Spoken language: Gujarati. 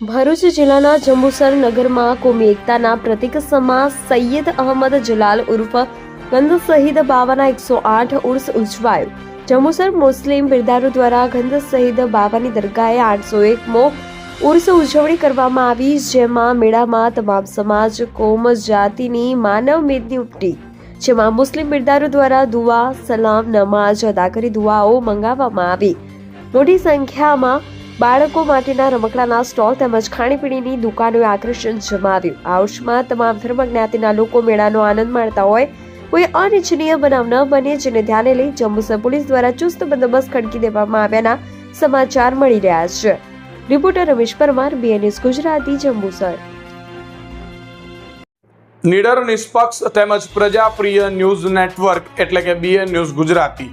ભરૂચ જિલ્લાના જંબુસર નગરમાં કોમી એકતાના પ્રતીક સમા સૈયદ અહમદ જલાલ ઉર્ફ ગંદ શહીદ બાવાના એકસો આઠ ઉર્સ ઉજવાયો. જંબુસર મુસ્લિમ બિરદારો દ્વારા ગંદ શહીદ બાવાની દરગાહે આઠસો એકમો ઉર્સ ઉજવણી કરવામાં આવી, જેમાં મેળામાં તમામ સમાજ, કોમ, જાતિની, માનવ મેદની ઉપટી, જેમાં મુસ્લિમ બિરદારો દ્વારા દુઆ, સલામ નમાજ અદા કરી દુઆઓ મંગાવવામાં આવી. મોટી સંખ્યામાં બાળકો માટેના રમકડાના સ્ટોલ તેમજ ખાણીપીણીની દુકાનોએ આકર્ષણ જમાવ્યું. આ ઉર્સમાં તમામ ધર્મ જ્ઞાતિના લોકો મેળાનો આનંદ માણતા હોય, કોઈ અનિચ્છનીય બનાવ ન બને જેને ધ્યાને લઈ જંબુસર પોલીસ દ્વારા ચુસ્ત બંદોબસ્ત ખડકી દેવામાં આવ્યાના સમાચાર મળી રહ્યા છે. રિપોર્ટર રમેશ પરમાર બીએનએસ ગુજરાતી જંબુસર નિડર નિષ્પક્ષ તેમજ પ્રજાપ્રિય ન્યૂઝ નેટવર્ક એટલે કે BN news Gujarati.